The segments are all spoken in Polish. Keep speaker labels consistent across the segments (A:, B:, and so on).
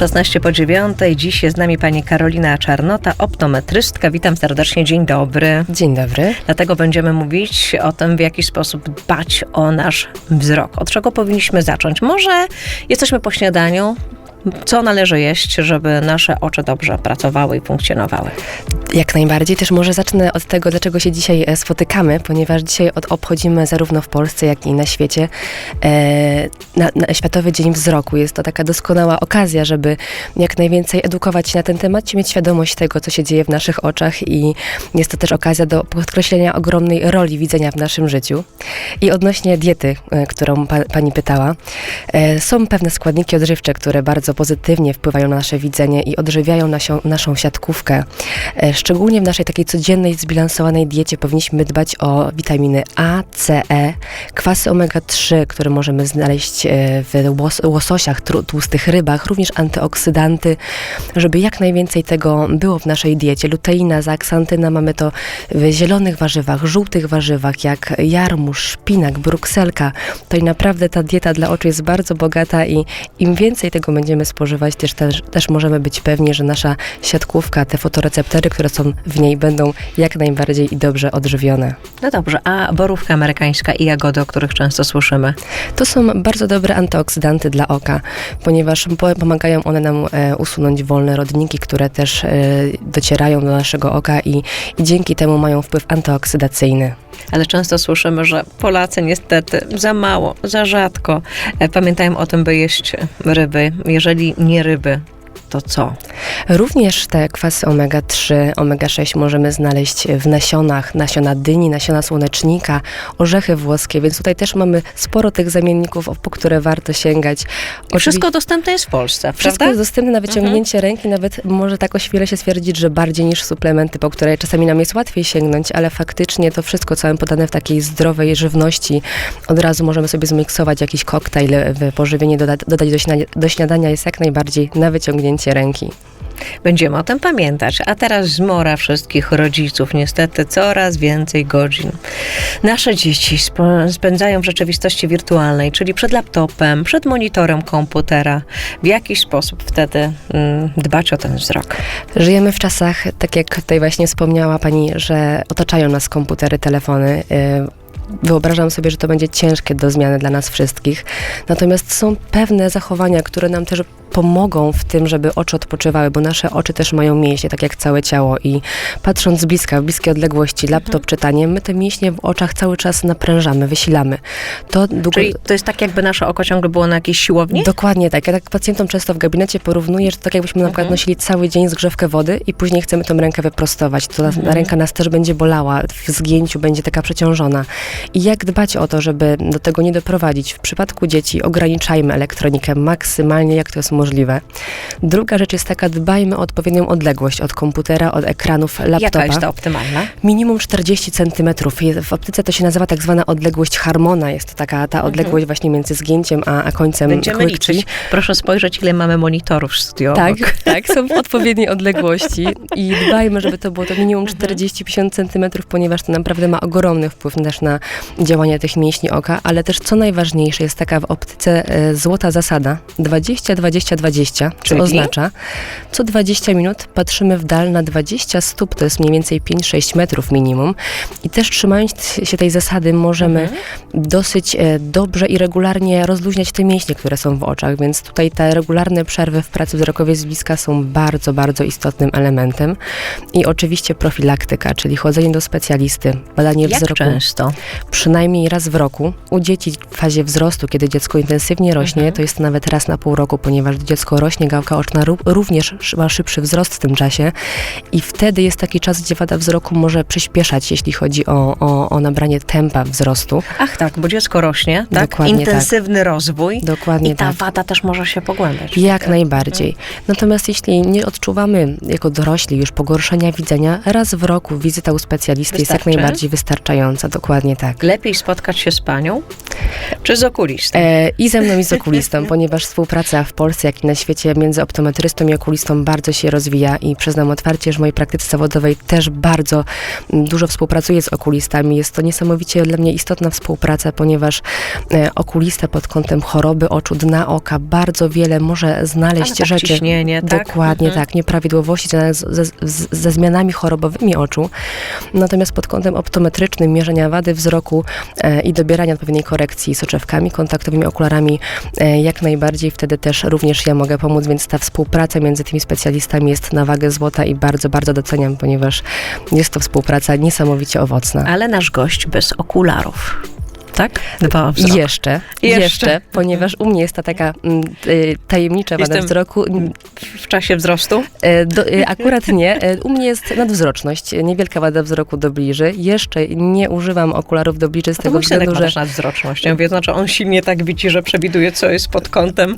A: 16 po 9. Dziś jest z nami pani Karolina Czarnota, optometrystka. Witam serdecznie, dzień dobry.
B: Dzień dobry.
A: Dlatego będziemy mówić o tym, w jaki sposób dbać o nasz wzrok. Od czego powinniśmy zacząć? Może jesteśmy po śniadaniu, co należy jeść, żeby nasze oczy dobrze pracowały i funkcjonowały?
B: Jak najbardziej. Też może zacznę od tego, dlaczego się dzisiaj e, spotykamy, ponieważ dzisiaj od, obchodzimy zarówno w Polsce, jak i na świecie e, na, na Światowy Dzień Wzroku. Jest to taka doskonała okazja, żeby jak najwięcej edukować się na ten temat, mieć świadomość tego, co się dzieje w naszych oczach i jest to też okazja do podkreślenia ogromnej roli widzenia w naszym życiu. I odnośnie diety, e, którą pa, pani pytała, e, są pewne składniki odżywcze, które bardzo pozytywnie wpływają na nasze widzenie i odżywiają nasią, naszą siatkówkę. E, Szczególnie w naszej takiej codziennej, zbilansowanej diecie powinniśmy dbać o witaminy A, C, E, kwasy omega-3, które możemy znaleźć e, w łos łososiach, tłustych rybach, również antyoksydanty, żeby jak najwięcej tego było w naszej diecie. Luteina, zaksantyna, mamy to w zielonych warzywach, żółtych warzywach, jak jarmuż, szpinak, brukselka. To i naprawdę ta dieta dla oczu jest bardzo bogata i im więcej tego będziemy spożywać, też, też, też możemy być pewni, że nasza siatkówka, te fotoreceptory, które są w niej, będą jak najbardziej i dobrze odżywione.
A: No dobrze, a borówka amerykańska i jagody, o których często słyszymy?
B: To są bardzo dobre antyoksydanty dla oka, ponieważ po- pomagają one nam e, usunąć wolne rodniki, które też e, docierają do naszego oka i, i dzięki temu mają wpływ antyoksydacyjny.
A: Ale często słyszymy, że Polacy niestety za mało, za rzadko e, pamiętają o tym, by jeść ryby. Jeżeli nie ryby, to co?
B: Również te kwasy omega-3, omega-6 możemy znaleźć w nasionach, nasiona dyni, nasiona słonecznika, orzechy włoskie, więc tutaj też mamy sporo tych zamienników, po które warto sięgać.
A: I wszystko dostępne jest w Polsce,
B: Wszystko
A: prawda?
B: jest dostępne na wyciągnięcie ręki, nawet może tak ośmielę się stwierdzić, że bardziej niż suplementy, po które czasami nam jest łatwiej sięgnąć, ale faktycznie to wszystko, co mamy podane w takiej zdrowej żywności, od razu możemy sobie zmiksować jakiś koktajl w pożywienie, doda- dodać do śniadania jest jak najbardziej na wyciągnięcie ręki.
A: Będziemy o tym pamiętać. A teraz zmora wszystkich rodziców. Niestety coraz więcej godzin. Nasze dzieci spędzają w rzeczywistości wirtualnej, czyli przed laptopem, przed monitorem komputera. W jakiś sposób wtedy mm, dbać o ten wzrok?
B: Żyjemy w czasach, tak jak tutaj właśnie wspomniała Pani, że otaczają nas komputery, telefony. y, Wyobrażam sobie, że to będzie ciężkie do zmiany dla nas wszystkich. Natomiast są pewne zachowania, które nam też pomogą w tym, żeby oczy odpoczywały, bo nasze oczy też mają mięśnie, tak jak całe ciało. I patrząc z bliska, w bliskie odległości, laptop, czytanie, my te mięśnie w oczach cały czas naprężamy, wysilamy. To długo...
A: Czyli to jest tak, jakby nasze oko ciągle było na jakiejś siłowni?
B: Dokładnie tak. Ja tak pacjentom często w gabinecie porównuję, że to tak jakbyśmy na przykład nosili cały dzień zgrzewkę wody i później chcemy tą rękę wyprostować. To nas- ta ręka nas też będzie bolała, w zgięciu będzie taka przeciążona. I jak dbać o to, żeby do tego nie doprowadzić? W przypadku dzieci ograniczajmy elektronikę maksymalnie, jak to jest możliwe. Druga rzecz jest taka, dbajmy o odpowiednią odległość od komputera, od ekranów laptopa.
A: Jaka jest ta optymalna?
B: Minimum 40 centymetrów. W optyce to się nazywa tak zwana odległość harmona. Jest to taka ta odległość właśnie między zgięciem a, a końcem
A: Będziemy
B: łykci.
A: liczyć. Proszę spojrzeć, ile mamy monitorów w studiu.
B: Tak,
A: obok.
B: tak, są w odpowiedniej odległości i dbajmy, żeby to było to minimum 40-50 centymetrów, ponieważ to naprawdę ma ogromny wpływ też na działanie tych mięśni oka, ale też co najważniejsze jest taka w optyce e, złota zasada 20-20-20, co oznacza co 20 minut patrzymy w dal na 20 stóp, to jest mniej więcej 5-6 metrów minimum i też trzymając się tej zasady możemy dosyć e, dobrze i regularnie rozluźniać te mięśnie, które są w oczach, więc tutaj te regularne przerwy w pracy wzrokowej z bliska są bardzo, bardzo istotnym elementem. I oczywiście profilaktyka, czyli chodzenie do specjalisty, badanie
A: Jak
B: wzroku
A: często?
B: przynajmniej raz w roku. U dzieci w fazie wzrostu, kiedy dziecko intensywnie rośnie, to jest nawet raz na pół roku, ponieważ dziecko rośnie, gałka oczna ró- również ma szybszy wzrost w tym czasie i wtedy jest taki czas, gdzie wada wzroku może przyspieszać, jeśli chodzi o, o, o nabranie tempa wzrostu.
A: Ach tak, bo dziecko rośnie, tak?
B: Dokładnie tak.
A: Intensywny rozwój.
B: Dokładnie
A: I ta
B: tak.
A: wada też może się pogłębiać.
B: Jak najbardziej. Natomiast jeśli nie odczuwamy jako dorośli już pogorszenia widzenia, raz w roku wizyta u specjalisty jest jak
A: Wystarczy?
B: najbardziej wystarczająca. Dokładnie tak.
A: Lepiej spotkać się z panią czy z okulistą?
B: E, I ze mną i z okulistą, ponieważ współpraca w Polsce, jak i na świecie między optometrystą i okulistą bardzo się rozwija i przyznam otwarcie, że w mojej praktyce zawodowej też bardzo mm, dużo współpracuję z okulistami. Jest to niesamowicie dla mnie istotna współpraca, ponieważ e, okulista pod kątem choroby oczu, dna oka bardzo wiele może znaleźć
A: Ale tak,
B: rzeczy.
A: ciśnienie, tak?
B: Dokładnie
A: Mhm.
B: tak, nieprawidłowości ze, ze zmianami chorobowymi oczu. Natomiast pod kątem optometrycznym mierzenia wady wzroku e, i dobierania odpowiedniej korekcji soczewkami, kontaktowymi okularami, e, jak najbardziej wtedy też również ja mogę pomóc, więc ta współpraca między tymi specjalistami jest na wagę złota i bardzo, bardzo doceniam, ponieważ jest to współpraca niesamowicie owocna.
A: Ale nasz gość bez okularów. Tak? Dba o wzrok.
B: Jeszcze,
A: Jeszcze.
B: jeszcze, ponieważ u mnie jest ta taka mm, y, tajemnicza wada
A: Jestem-
B: wzroku.
A: W czasie wzrostu?
B: E, Do, e, akurat nie. E, U mnie jest nadwzroczność, niewielka wada wzroku do bliży. Jeszcze nie używam okularów do bliży z
A: To
B: tego względu,
A: ma
B: że
A: też nadwzrocznością, więc znaczy on silnie tak widzi, że przewiduje, co jest pod kątem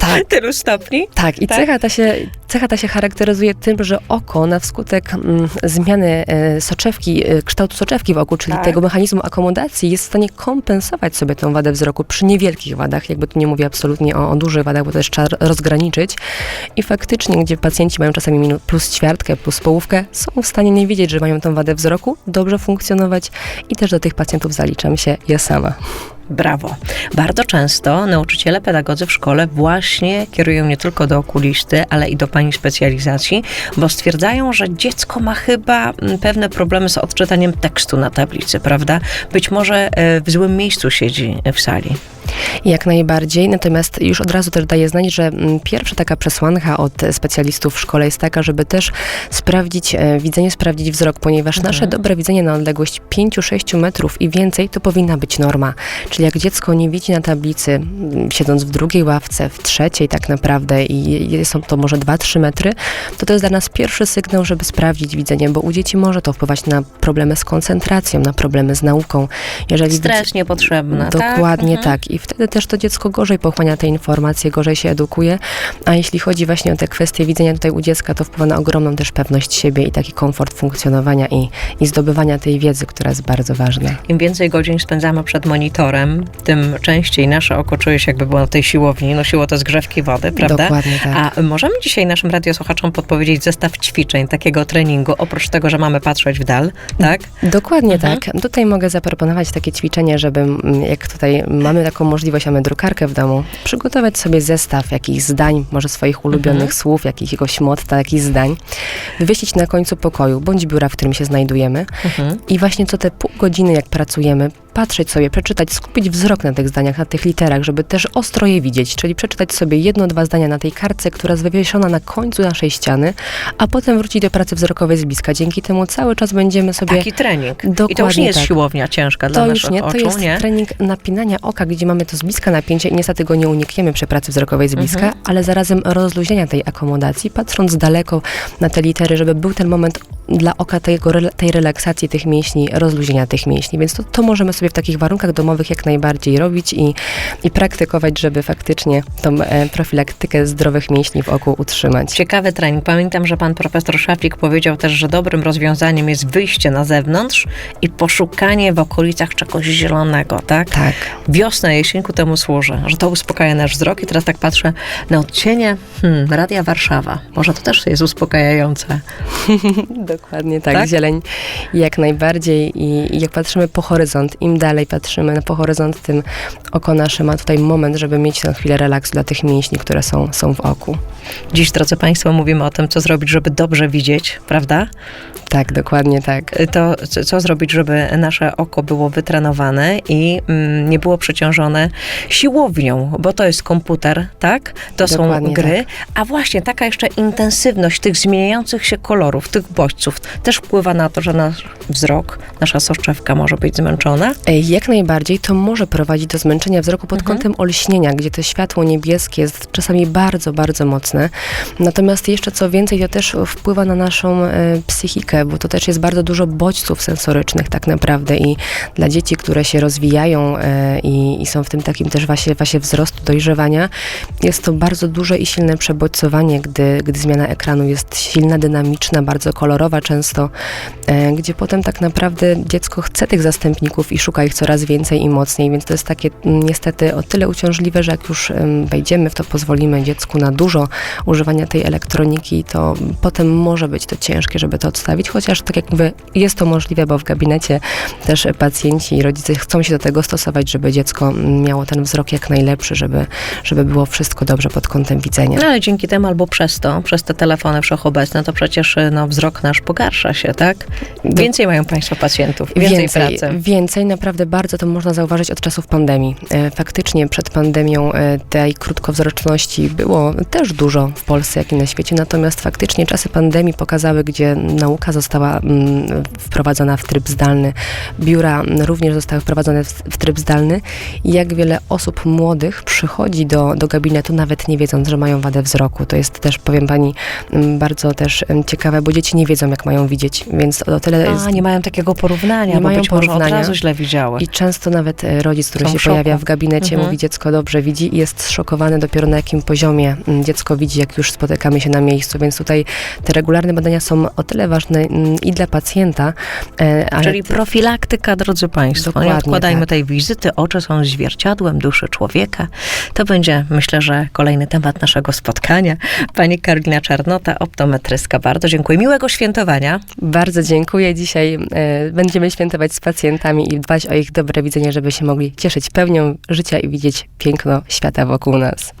B: tak,
A: tylu stopni.
B: tak. I
A: Tak?
B: Cecha, ta się, cecha ta się charakteryzuje tym, że oko na wskutek mm, zmiany soczewki, kształtu soczewki w oku, czyli
A: Tak.
B: tego mechanizmu akomodacji, jest w stanie kompensować sobie tą wadę wzroku przy niewielkich wadach. Jakby tu nie mówię absolutnie o, o dużych wadach, bo też trzeba rozgraniczyć. I faktycznie, gdzie pacjenci mają czasami plus ćwiartkę, plus połówkę, są w stanie nie wiedzieć, że mają tą wadę wzroku, dobrze funkcjonować i też do tych pacjentów zaliczam się ja sama.
A: Brawo. Bardzo często nauczyciele, pedagodzy w szkole właśnie kierują nie tylko do okulisty, ale i do pani specjalizacji, bo stwierdzają, że dziecko ma chyba mm, pewne problemy z odczytaniem tekstu na tablicy, prawda? Być może e, w złym miejscu siedzi w sali.
B: Jak najbardziej, natomiast już od razu też daję znać, że mm, pierwsza taka przesłanka od specjalistów w szkole jest taka, żeby też sprawdzić e, widzenie, sprawdzić wzrok, ponieważ
A: Mhm.
B: nasze dobre widzenie na odległość 5-6 metrów i więcej to powinna być norma. Czyli jak dziecko nie widzi na tablicy, mm, siedząc w drugiej ławce, w trzeciej tak naprawdę i są to może 2-3 metry, to to jest dla nas pierwszy sygnał, żeby sprawdzić widzenie, bo u dzieci może to wpływać na problemy z koncentracją, na problemy z nauką. Jeżeli widzi-
A: Stres niepotrzebny.
B: Dokładnie
A: tak.
B: tak. I wtedy też to dziecko gorzej pochłania te informacje, gorzej się edukuje. A jeśli chodzi właśnie o te kwestie widzenia tutaj u dziecka, to wpływa na ogromną też pewność siebie i taki komfort funkcjonowania i, i zdobywania tej wiedzy, która jest bardzo ważna.
A: Im więcej godzin spędzamy przed monitorem, tym częściej nasze oko czuje się jakby było na tej siłowni, nosiło te zgrzewki wody, prawda?
B: Dokładnie tak.
A: A możemy dzisiaj naszym radiosłuchaczom podpowiedzieć zestaw ćwiczeń, takiego treningu, oprócz tego, że mamy patrzeć w dal, tak?
B: Dokładnie
A: Mhm.
B: tak. Tutaj mogę zaproponować takie ćwiczenie, żeby jak tutaj mamy taką możliwość, mamy drukarkę w domu, przygotować sobie zestaw jakichś zdań, może swoich ulubionych
A: Mhm.
B: słów, jakiegoś motta, jakichś zdań, wywiesić na końcu pokoju bądź biura, w którym się znajdujemy
A: Mhm.
B: i właśnie co te pół godziny, jak pracujemy, patrzeć sobie, przeczytać, skupić wzrok na tych zdaniach, na tych literach, żeby też ostro je widzieć, czyli przeczytać sobie jedno, dwa zdania na tej kartce, która jest wywieszona na końcu naszej ściany, a potem wrócić do pracy wzrokowej z bliska. Dzięki temu cały czas będziemy sobie
A: Taki trening. I to już
B: Dokładnie
A: nie jest
B: tak.
A: siłownia ciężka dla
B: to
A: naszych
B: już nie, to
A: oczu,
B: jest
A: nie?
B: trening napinania oka, gdzie mamy to z bliska napięcie i niestety go nie unikniemy przy pracy wzrokowej z bliska,
A: Mhm.
B: ale zarazem rozluźnienia tej akomodacji, patrząc daleko na te litery, żeby był ten moment dla oka tego, tej relaksacji tych mięśni, rozluźnienia tych mięśni. Więc to, to możemy sobie w takich warunkach domowych jak najbardziej robić i, i praktykować, żeby faktycznie tą e, profilaktykę zdrowych mięśni w oku utrzymać.
A: Ciekawy trening. Pamiętam, że pan profesor Szafik powiedział też, że dobrym rozwiązaniem jest wyjście na zewnątrz i poszukanie w okolicach czegoś zielonego, tak?
B: Tak.
A: Wiosna, jesień ku temu służy, że to uspokaja nasz wzrok i teraz tak patrzę na odcienie hmm, Radia Warszawa. Może to też jest uspokajające.
B: Dokładnie tak,
A: Tak?
B: zieleń jak najbardziej I, i jak patrzymy po horyzont, im dalej patrzymy na po horyzont, tym oko nasze ma tutaj moment, żeby mieć tę chwilę relaksu dla tych mięśni, które są, są w oku.
A: Dziś, drodzy Państwo, mówimy o tym, co zrobić, żeby dobrze widzieć, prawda?
B: Tak, dokładnie tak.
A: To co- zrobić, żeby nasze oko było wytrenowane i mm, nie było przeciążone siłownią, bo to jest komputer, tak? To są
B: Dokładnie
A: gry. A właśnie taka jeszcze intensywność tych zmieniających się kolorów, tych bodźców też wpływa na to, że nasz wzrok, nasza soczewka może być zmęczona.
B: Jak najbardziej to może prowadzić do zmęczenia wzroku pod kątem olśnienia, gdzie to światło niebieskie jest czasami bardzo, bardzo mocne. Natomiast jeszcze co więcej, to też wpływa na naszą e, psychikę, bo to też jest bardzo dużo bodźców sensorycznych tak naprawdę i dla dzieci, które się rozwijają e, i, i są w tym takim też właśnie, właśnie wzrostu, dojrzewania, jest to bardzo duże i silne przebodźcowanie, gdy, gdy zmiana ekranu jest silna, dynamiczna, bardzo kolorowa często, e, gdzie potem tak naprawdę dziecko chce tych zastępników i szuka ich coraz więcej i mocniej, więc to jest takie mm, niestety o tyle uciążliwe, że jak już em, wejdziemy w to, pozwolimy dziecku na dużo używania tej elektroniki, to potem może być to ciężkie, żeby to odstawić, chociaż tak jak mówię, jest to możliwe, bo w gabinecie też pacjenci i rodzice chcą się do tego stosować, żeby dziecko miało ten wzrok jak najlepszy, żeby, żeby było wszystko dobrze pod kątem widzenia.
A: No ale dzięki temu albo przez to, przez te telefony wszechobecne, to przecież no, wzrok nasz pogarsza się, tak? Więcej mają Państwo pacjentów, więcej, pracy.
B: Więcej, naprawdę bardzo to można zauważyć od czasów pandemii. E, Faktycznie przed pandemią e, tej krótkowzroczności było też dużo w Polsce, jak i na świecie, natomiast faktycznie czasy pandemii pokazały, gdzie nauka została mm, wprowadzona w tryb zdalny, biura również zostały wprowadzone w, tryb zdalny i jak wiele osób młodych przychodzi do, do gabinetu, nawet nie wiedząc, że mają wadę wzroku. To jest też, powiem pani, mm, bardzo też em, ciekawe, bo dzieci nie wiedzą, jak mają widzieć, więc o tyle jest
A: A, nie mają takiego porównania,
B: Nie mają
A: może od
B: porównania.
A: razu źle widziały.
B: I często nawet e, rodzic, który
A: Są
B: się pojawia w gabinecie,
A: Mhm.
B: mówi dziecko dobrze widzi i jest zszokowany dopiero na jakim poziomie mm, dziecko widzi, jak już spotykamy się na miejscu. Więc tutaj te regularne badania są o tyle ważne mm, i dla pacjenta, e,
A: Czyli profilaktyka, drodzy Państwo.
B: Dokładnie
A: nie odkładajmy
B: tak.
A: tej wizyty. Oczy są zwierciadłem duszy człowieka. To będzie, myślę, że kolejny temat naszego spotkania. Pani Karolina Czarnota, optometryska. Bardzo dziękuję. Miłego świętowania.
B: bardzo dziękuję. Dzisiaj e, będziemy świętować z pacjentami i dbać o ich dobre widzenie, żeby się mogli cieszyć pełnią życia i widzieć piękno świata wokół nas.